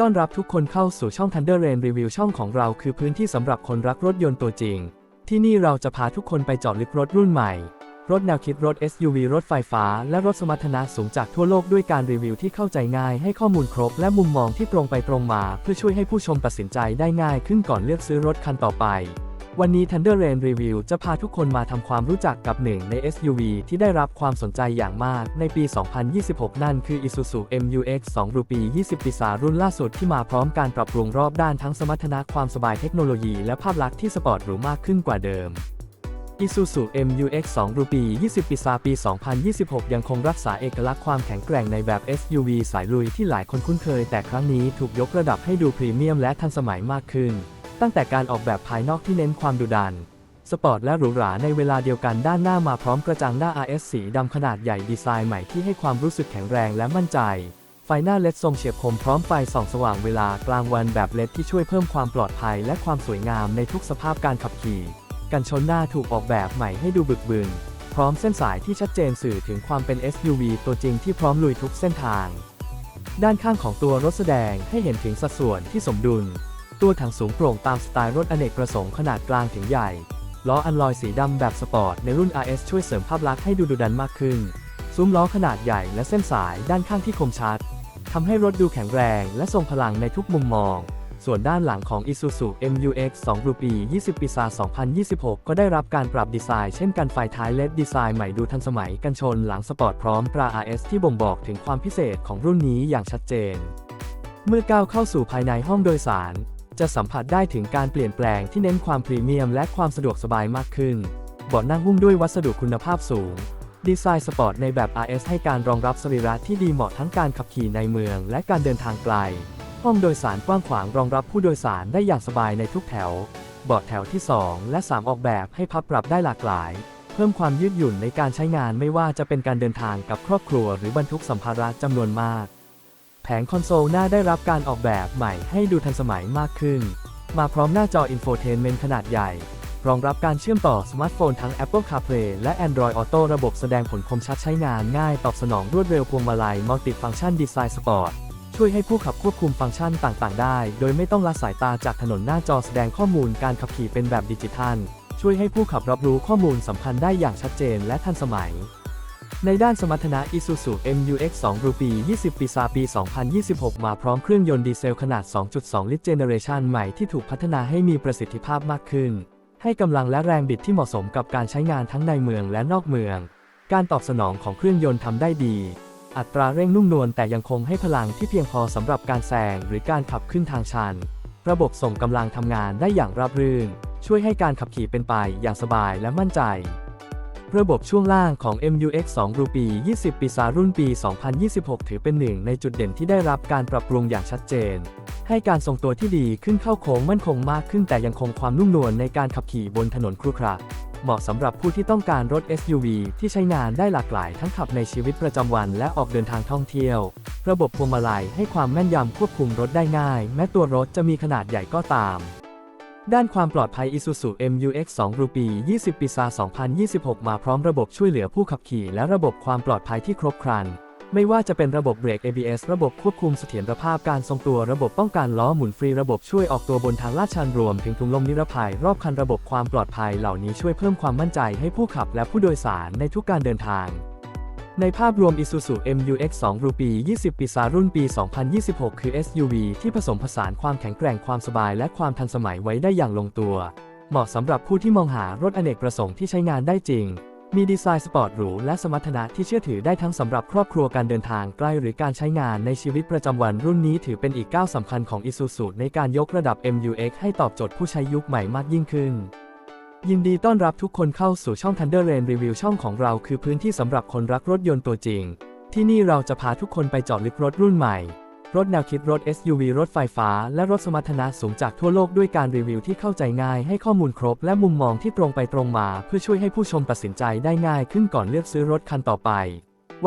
ต้อนรับทุกคนเข้าสู่ช่อง Thunder Rain Review ช่องของเราคือพื้นที่สำหรับคนรักรถยนต์ตัวจริง ที่นี่เราจะพาทุกคนไปเจาะลึกรถรุ่นใหม่ รถแนวคิดรถ SUV รถไฟฟ้า และรถสมรรถนะสูงจากทั่วโลกด้วยการรีวิวที่เข้าใจง่าย ให้ข้อมูลครบ และมุมมองที่ตรงไปตรงมา เพื่อช่วยให้ผู้ชมตัดสินใจได้ง่ายขึ้นก่อนเลือกซื้อรถคันต่อไป วันนี้ Thunder Rain Review จะพาทุกคนมาทำความรู้จักกับหนึ่งใน SUV ที่ได้รับความสนใจอย่างมากในปี 2026 นั่นคือ Isuzu MU-X 2รูปี20 ปีศารุ่นล่าสุดที่มาพร้อมการปรับปรุงรอบด้านทั้งสมรรถนะความสบายเทคโนโลยีและภาพลักษณ์ที่สปอร์ตหรูมากขึ้นกว่าเดิม Isuzu MU-X 2รูปี20 ปีศาปี 2026 ยังคงรักษาเอกลักษณ์ความแข็งแกร่งในแบบ SUV สายลุยที่หลายคนคุ้นเคย แต่ครั้งนี้ถูกยกระดับให้ดูพรีเมียมและทันสมัยมากขึ้น ตั้งแต่การออกแบบภายนอกที่เน้นความดุดัน สปอร์ตและหรูหราในเวลาเดียวกันด้านหน้ามาพร้อมกระจังหน้า RS สีดำขนาดใหญ่ดีไซน์ใหม่ที่ให้ความรู้สึกแข็งแรงและมั่นใจ ไฟหน้าเลดทรงเฉียบคมพร้อมไฟส่องสว่างเวลากลางวันแบบเลดที่ช่วยเพิ่มความปลอดภัยและความสวยงามในทุกสภาพการขับขี่ กันชนหน้าถูกออกแบบใหม่ให้ดูบึกบึนพร้อมเส้นสายที่ชัดเจนสื่อถึงความเป็น SUV ตัวจริงที่พร้อมลุยทุกเส้นทาง ด้านข้างของตัวรถแสดงให้เห็นถึงสัดส่วนที่สมดุล ตัวถังสูงโปร่งตามสไตล์รถอเนกประสงค์ขนาดกลางถึงใหญ่ ล้ออัลลอยสีดำแบบสปอร์ตในรุ่น RS ช่วยเสริมภาพลักษณ์ให้ดูดุดันมากขึ้น ซุ้มล้อขนาดใหญ่และเส้นสายด้านข้างที่คมชัดทำให้รถดูแข็งแรงและทรงพลังในทุกมุมมอง ส่วนด้านหลังของ Isuzu MU-X 2รูปี 20 ปีศา2026 ก็ได้รับการปรับดีไซน์เช่นกันไฟท้ายเลดดีไซน์ใหม่ดูทันสมัยกันชนหลังสปอร์ตพร้อมตรา RS ที่บ่งบอกถึงความพิเศษของรุ่นนี้อย่างชัดเจน เมื่อก้าวเข้าสู่ภายในห้องโดยสาร จะสัมผัสได้ถึงการเปลี่ยนแปลงที่เน้นความพรีเมียมและความสะดวกสบายมากขึ้นเบาะนั่งหุ้มด้วยวัสดุคุณภาพสูง ดีไซน์สปอร์ตในแบบ RS ให้การรองรับสรีระที่ดีเหมาะทั้งการขับขี่ในเมืองและการเดินทางไกล ห้องโดยสารกว้างขวางรองรับผู้โดยสารได้อย่างสบายในทุกแถว เบาะแถวที่ 2 และ 3 ออกแบบให้พับปรับได้หลากหลาย เพิ่มความยืดหยุ่นในการใช้งานไม่ว่าจะเป็นการเดินทางกับครอบครัว หรือบรรทุกสัมภาระจำนวนมาก แผงคอนโซลหน้าได้รับการออกแบบใหม่ให้ดูทันสมัยมากขึ้น มาพร้อมหน้าจออินโฟเทนเมนต์ขนาดใหญ่ รองรับการเชื่อมต่อสมาร์ทโฟนทั้ง Apple CarPlay และ Android Auto ระบบแสดงผลคมชัดใช้งานง่ายตอบสนองรวดเร็วพวงมาลัยมัลติฟังชันดีไซน์สปอร์ตช่วยให้ผู้ขับควบคุมฟังก์ชันต่างๆ ได้ โดยไม่ต้องละสายตาจากถนนหน้าจอแสดงข้อมูลการขับขี่เป็นแบบดิจิทัล ช่วยให้ผู้ขับรับรู้ข้อมูลสำคัญได้อย่างชัดเจนและทันสมัย ในด้านสมรรถนะ Isuzu MU-X 2รูปี20 ปีซาปี 2026 มาพร้อมเครื่องยนต์ดีเซลขนาด 2.2 ลิตรเจเนเรชันใหม่ที่ถูกพัฒนาให้มีประสิทธิภาพมากขึ้น ให้กำลังและแรงบิดที่เหมาะสมกับการใช้งานทั้งในเมืองและนอกเมือง การตอบสนองของเครื่องยนต์ทำได้ดี อัตราเร่งนุ่มนวลแต่ยังคงให้พลังที่เพียงพอสำหรับการแซงหรือการขับขึ้นทางชัน ระบบส่งกำลังทำงานได้อย่างราบรื่น ช่วยให้การขับขี่เป็นไปอย่างสบายและมั่นใจ ระบบช่วงล่างของ MU-X 2รูปี20 ปีซารุ่นปี 2026 ถือเป็นหนึ่งในจุดเด่นที่ได้รับการปรับปรุงอย่างชัดเจน ให้การทรงตัวที่ดีขึ้นเข้าโค้งมั่นคงมากขึ้นแต่ยังคงความนุ่มนวลในการขับขี่บนถนนครุขระเหมาะสำหรับผู้ที่ต้องการรถ SUV ที่ใช้งานได้หลากหลายทั้งขับในชีวิตประจำวันและออกเดินทางท่องเที่ยว ระบบพวงมาลัยให้ความแม่นยำควบคุมรถได้ง่าย แม้ตัวรถจะมีขนาดใหญ่ก็ตาม ด้านความปลอดภัย Isuzu MU-X 2รูปี20 ปีซา2026 มาพร้อมระบบช่วยเหลือผู้ขับขี่ และระบบความปลอดภัยที่ครบครัน ไม่ว่าจะเป็นระบบเบรก ABS ระบบควบคุมเสถียรภาพการทรงตัวระบบป้องกันล้อหมุนฟรีระบบช่วยออกตัวบนทางลาดชันรวม ถึงถุงลมนิรภัย รอบคันระบบความปลอดภัยเหล่านี้ช่วยเพิ่มความมั่นใจให้ผู้ขับและผู้โดยสารในทุกการเดินทาง ในภาพรวม Isuzu MU-X 2รูปี20 ปีซารุ่นปี 2026 คือ SUV ที่ผสมผสานความแข็งแกร่งความสบายและความทันสมัยไว้ได้อย่างลงตัว เหมาะสำหรับผู้ที่มองหารถอเนกประสงค์ที่ใช้งานได้จริง มีดีไซน์สปอร์ตหรูและสมรรถนะที่เชื่อถือได้ทั้งสำหรับครอบครัวการเดินทางใกล้หรือการใช้งานในชีวิตประจำวันรุ่นนี้ถือเป็นอีกก้าวสำคัญของ Isuzu ในการยกระดับ MU-X ให้ตอบโจทย์ผู้ใช้ยุคใหม่มากยิ่งขึ้น ยินดีต้อนรับทุกคนเข้าสู่ช่อง Thunder Rain Review ช่องของเราคือพื้นที่สำหรับคนรักรถยนต์ตัวจริง ที่นี่เราจะพาทุกคนไปเจาะลึกรถรุ่นใหม่ รถแนวคิดรถ SUV รถไฟฟ้า และรถสมรรถนะสูงจากทั่วโลกด้วยการรีวิวที่เข้าใจง่าย ให้ข้อมูลครบและมุมมองที่ตรงไปตรงมา เพื่อช่วยให้ผู้ชมตัดสินใจได้ง่ายขึ้นก่อนเลือกซื้อรถคันต่อไป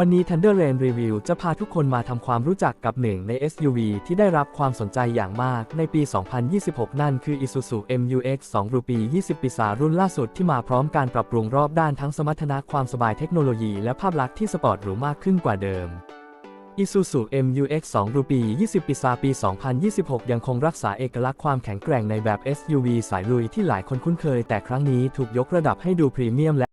วันนี้ Thunder Rain Review จะพาทุกคนมาทำความรู้จักกับหนึ่งใน SUV ที่ได้รับความสนใจอย่างมากในปี 2026 นั่นคือ Isuzu MU-X 2รูปี20 ปีศารุ่นล่าสุดที่มาพร้อมการปรับปรุงรอบด้านทั้งสมรรถนะความสบายเทคโนโลยีและภาพลักษณ์ที่สปอร์ตหรูมากขึ้นกว่าเดิม Isuzu MU-X 2รูปี20 ปีซาปี 2026 ยังคงรักษาเอกลักษณ์ความแข็งแกร่งในแบบ SUV สายลุยที่หลายคนคุ้นเคย แต่ครั้งนี้ถูกยกระดับให้ดูพรีเมียมและ